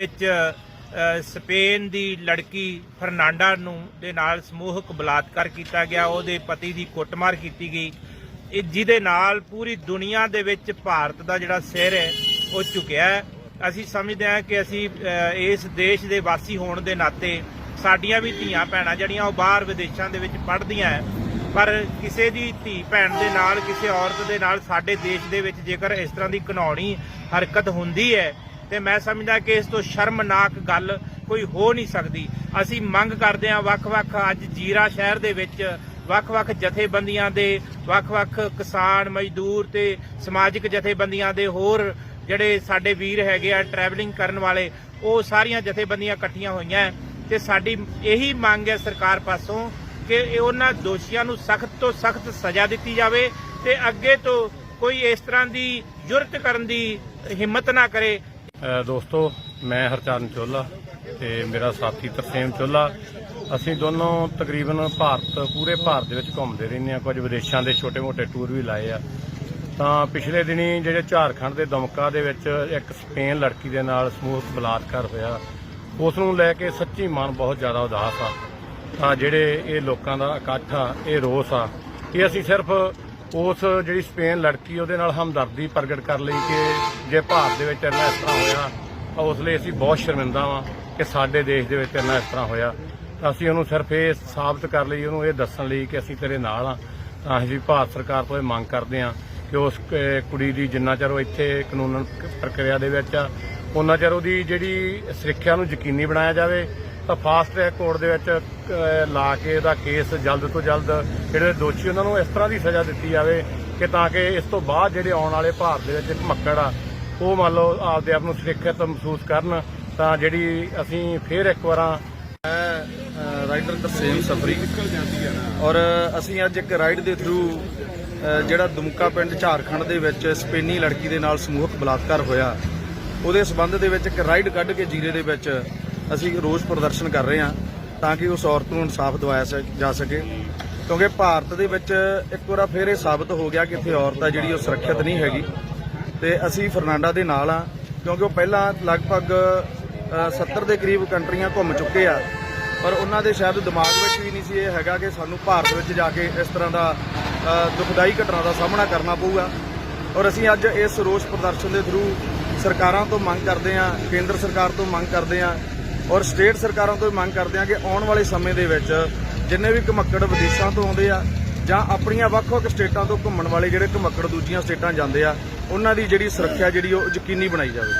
ਵਿੱਚ ਸਪੇਨ ਦੀ ਲੜਕੀ ਫਰਨਾਂਡਾ ਨੂੰ ਦੇ ਨਾਲ ਸਮੂਹਕ ਬਲਾਤਕਾਰ ਕੀਤਾ ਗਿਆ। ਉਹਦੇ ਪਤੀ ਦੀ ਕੁੱਟਮਾਰ ਕੀਤੀ ਗਈ। ਇਹ ਜਿਹਦੇ ਨਾਲ ਪੂਰੀ ਦੁਨੀਆ ਦੇ ਵਿੱਚ ਭਾਰਤ ਦਾ ਜਿਹੜਾ ਸਿਰ ਹੈ, ਉਹ ਝੁਕਿਆ ਅਸੀਂ ਸਮਝਦੇ ਹਾਂ ਕਿ ਅਸੀਂ ਇਸ ਦੇਸ਼ ਦੇ ਵਾਸੀ ਹੋਣ ਦੇ ਨਾਤੇ ਸਾਡੀਆਂ ਵੀ ਧੀਆਂ ਭੈਣਾਂ ਜਿਹੜੀਆਂ ਉਹ ਬਾਹਰ ਵਿਦੇਸ਼ਾਂ ਦੇ ਵਿੱਚ ਪੜ੍ਹਦੀਆਂ ਹੈ, ਪਰ ਕਿਸੇ ਦੀ ਧੀ ਭੈਣ ਦੇ ਨਾਲ, ਕਿਸੇ ਔਰਤ ਦੇ ਨਾਲ ਸਾਡੇ ਦੇਸ਼ ਦੇ ਵਿੱਚ ਜੇਕਰ ਇਸ ਤਰ੍ਹਾਂ ਦੀ ਘਿਨੌਣੀ ਹਰਕਤ ਹੁੰਦੀ ਹੈ ਤੇ ਮੈਂ ਸਮਝਦਾ ਕਿ ਇਸ ਤੋਂ ਸ਼ਰਮਨਾਕ ਗੱਲ ਕੋਈ ਹੋ ਨਹੀਂ ਸਕਦੀ। ਅਸੀਂ ਮੰਗ ਕਰਦੇ ਹਾਂ ਵੱਖ-ਵੱਖ ਅੱਜ ਜੀਰਾ ਸ਼ਹਿਰ ਦੇ ਵਿੱਚ ਵੱਖ-ਵੱਖ ਜਥੇਬੰਦੀਆਂ ਦੇ, ਵੱਖ-ਵੱਖ ਕਿਸਾਨ, ਮਜ਼ਦੂਰ ਤੇ ਸਮਾਜਿਕ ਜਥੇਬੰਦੀਆਂ ਦੇ ਹੋਰ ਜਿਹੜੇ ਸਾਡੇ ਵੀਰ ਹੈਗੇ ਆ ਟਰੈਵਲਿੰਗ ਕਰਨ ਵਾਲੇ, ਉਹ ਸਾਰੀਆਂ ਜਥੇਬੰਦੀਆਂ ਇਕੱਠੀਆਂ ਹੋਈਆਂ ਤੇ ਸਾਡੀ ਇਹੀ ਮੰਗ ਹੈ ਸਰਕਾਰ ਪਾਸੋਂ ਕਿ ਉਹਨਾਂ ਦੋਸ਼ੀਆਂ ਨੂੰ ਸਖਤ ਤੋਂ ਸਖਤ ਸਜ਼ਾ ਦਿੱਤੀ ਜਾਵੇ ਤੇ ਅੱਗੇ ਤੋਂ ਕੋਈ ਇਸ ਤਰ੍ਹਾਂ ਦੀ ਜੁਰਤ ਕਰਨ ਦੀ ਹਿੰਮਤ ਨਾ ਕਰੇ ਦੋਸਤੋ, ਮੈਂ ਹਰਚਰਨ ਚੋਲਾ ਤੇ ਮੇਰਾ ਸਾਥੀ ਤਰਸੇਮ ਚੋਲਾ ਅਸੀਂ ਦੋਨੋਂ ਤਕਰੀਬਨ ਭਾਰਤ, ਪੂਰੇ ਭਾਰਤ ਦੇ ਵਿੱਚ ਘੁੰਮਦੇ ਰਹਿੰਦੇ ਆ ਕੁਝ ਵਿਦੇਸ਼ਾਂ ਦੇ ਛੋਟੇ-ਮੋਟੇ ਟੂਰ ਵੀ ਲਾਏ ਆ। ਤਾਂ ਪਿਛਲੇ ਦਿਨੀ ਜਿਹੜੇ ਝਾਰਖੰਡ ਦੇ ਦਮਕਾ ਦੇ ਵਿੱਚ ਇੱਕ ਸਪੇਨ ਲੜਕੀ ਦੇ ਨਾਲ ਸਮੂਹਕ ਬਲਾਤਕਾਰ ਹੋਇਆ, ਉਸ ਨੂੰ ਲੈ ਕੇ ਸੱਚੀ ਮਨ ਬਹੁਤ ਜ਼ਿਆਦਾ ਉਦਾਸ ਆ। ਤਾਂ ਜਿਹੜੇ ਇਹ ਲੋਕਾਂ ਦਾ ਇਕੱਠ ਆ, ਇਹ ਰੋਸ ਆ ਇਹ ਅਸੀਂ ਸਿਰਫ ਉਸ ਜਿਹੜੀ ਸਪੇਨ ਲੜਕੀ, ਉਹਦੇ ਨਾਲ ਹਮਦਰਦੀ ਪ੍ਰਗਟ ਕਰ ਲਈ ਕਿ ਜੇ ਭਾਰਤ ਦੇ ਵਿੱਚ ਇੰਨਾ ਇਸ ਤਰ੍ਹਾਂ ਹੋਇਆ, ਤਾਂ ਉਸ ਲਈ ਅਸੀਂ ਬਹੁਤ ਸ਼ਰਮਿੰਦਾ ਵਾਂ ਕਿ ਸਾਡੇ ਦੇਸ਼ ਦੇ ਵਿੱਚ ਇੰਨਾ ਇਸ ਤਰ੍ਹਾਂ ਹੋਇਆ। ਤਾਂ ਅਸੀਂ ਉਹਨੂੰ ਸਿਰਫ ਇਹ ਸਾਬਤ ਕਰ ਲਈ, ਉਹਨੂੰ ਇਹ ਦੱਸਣ ਲਈ ਕਿ ਅਸੀਂ ਤੇਰੇ ਨਾਲ ਆ। ਤਾਂ ਅਸੀਂ ਭਾਰਤ ਸਰਕਾਰ ਤੋਂ ਇਹ ਮੰਗ ਕਰਦੇ ਹਾਂ ਕਿ ਉਸ ਕੁੜੀ ਦੀ ਜਿੰਨਾ ਚਿਰ ਉਹ ਇੱਥੇ ਕਾਨੂੰਨ ਪ੍ਰਕਿਰਿਆ ਦੇ ਵਿੱਚ ਆ, ਉਹਨਾਂ ਚਿਰ ਉਹਦੀ ਜਿਹੜੀ ਸੁਰੱਖਿਆ ਨੂੰ ਯਕੀਨੀ ਬਣਾਇਆ ਜਾਵੇ ਤਾਂ ਫਾਸਟ ਟਰੈਕ ਕੋਰਟ ਦੇ ਵਿੱਚ ਲਾ ਕੇ ਇਹਦਾ ਕੇਸ ਜਲਦ ਤੋਂ ਜਲਦ ਜਿਹੜੇ ਦੋਸ਼ੀ ਉਹਨਾਂ ਨੂੰ ਇਸ ਤਰ੍ਹਾਂ ਦੀ ਸਜ਼ਾ ਦਿੱਤੀ ਜਾਵੇ ਕਿ ਤਾਂ ਕਿ ਇਸ ਤੋਂ ਬਾਅਦ ਜਿਹੜੇ ਆਉਣ ਵਾਲੇ ਭਾਰਤ ਦੇ ਵਿੱਚ ਮੱਕੜ ਆ, ਉਹ ਮੰਨ ਲਓ ਆਪਦੇ ਆਪ ਨੂੰ ਸੁਰੱਖਿਅਤ ਮਹਿਸੂਸ ਕਰਨ, ਤਾਂ ਜਿਹੜੀ ਅਸੀਂ ਫੇਰ ਇੱਕ ਵਾਰਾਂ ਰਾਈਡਰ ਤਰਸੇਮ ਸਫਰੀ ਔਰ ਅਸੀਂ ਅੱਜ ਇੱਕ ਰਾਈਡ ਦੇ ਥਰੂ ਜਿਹੜਾ ਦੁਮਕਾ ਪਿੰਡ ਝਾਰਖੰਡ ਦੇ ਵਿੱਚ ਸਪੇਨੀ ਲੜਕੀ ਦੇ ਨਾਲ ਸਮੂਹਕ ਬਲਾਤਕਾਰ ਹੋਇਆ, ਉਹਦੇ ਸਬੰਧ ਦੇ ਵਿੱਚ ਇੱਕ ਰਾਈਡ ਕੱਢ ਕੇ ਜੀਰੇ ਦੇ ਵਿੱਚ ਅਸੀਂ ਰੋਸ ਪ੍ਰਦਰਸ਼ਨ ਕਰ ਰਹੇ ਹਾਂ ਤਾਂ ਕਿ ਉਸ ਔਰਤ ਨੂੰ ਇਨਸਾਫ ਦਿਵਾਇਆ ਸ- ਜਾ ਸਕੇ। ਕਿਉਂਕਿ ਭਾਰਤ ਦੇ ਵਿੱਚ ਇੱਕ ਵਾਰ ਫਿਰ ਇਹ ਸਾਬਤ ਹੋ ਗਿਆ ਕਿ ਇੱਥੇ ਔਰਤ ਆ ਜਿਹੜੀ ਉਹ ਸੁਰੱਖਿਅਤ ਨਹੀਂ ਹੈਗੀ। ਤੇ ਅਸੀਂ ਫਰਨਾਂਡਾ ਦੇ ਨਾਲ ਆ ਕਿਉਂਕਿ ਉਹ ਪਹਿਲਾਂ ਲਗਭਗ ਅ, 70 ਦੇ ਕਰੀਬ ਕੰਟਰੀਆਂ ਘੁੰਮ ਚੁੱਕੇ ਆ। ਪਰ ਉਹਨਾਂ ਦੇ ਸ਼ਾਇਦ ਦਿਮਾਗ ਵਿੱਚ ਵੀ ਨਹੀਂ ਸੀ ਇਹ ਹੈਗਾ ਕਿ ਸਾਨੂੰ ਭਾਰਤ ਵਿੱਚ ਜਾ ਕੇ ਇਸ ਤਰ੍ਹਾਂ ਦਾ ਦੁਖਦਾਈ ਘਟਨਾ ਦਾ ਸਾਹਮਣਾ ਕਰਨਾ ਪਊਗਾ। ਔਰ ਅਸੀਂ ਅੱਜ ਇਸ ਰੋਸ ਪ੍ਰਦਰਸ਼ਨ ਦੇ ਥਰੂ ਸਰਕਾਰਾਂ ਤੋਂ ਮੰਗ ਕਰਦੇ ਹਾਂ ਕੇਂਦਰ ਸਰਕਾਰ ਤੋਂ ਮੰਗ ਕਰਦੇ ਹਾਂ ਔਰ ਸਟੇਟ ਸਰਕਾਰਾਂ ਤੋਂ ਵੀ ਮੰਗ ਕਰਦੇ ਹਾਂ ਕਿ ਆਉਣ ਵਾਲੇ ਸਮੇਂ ਦੇ ਵਿੱਚ ਜਿੰਨੇ ਵੀ ਘਮੱਕੜ ਵਿਦੇਸ਼ਾਂ ਤੋਂ ਆਉਂਦੇ ਆ ਜਾਂ ਆਪਣੀਆਂ ਵੱਖ-ਵੱਖ ਸਟੇਟਾਂ ਤੋਂ ਘੁੰਮਣ ਵਾਲੇ ਜਿਹੜੇ ਘਮੱਕੜ ਦੂਜੀਆਂ ਸਟੇਟਾਂ ਜਾਂਦੇ ਆ, ਉਹਨਾਂ ਦੀ ਜਿਹੜੀ ਸੁਰੱਖਿਆ ਜਿਹੜੀ ਉਹ ਯਕੀਨੀ ਬਣਾਈ ਜਾਵੇ।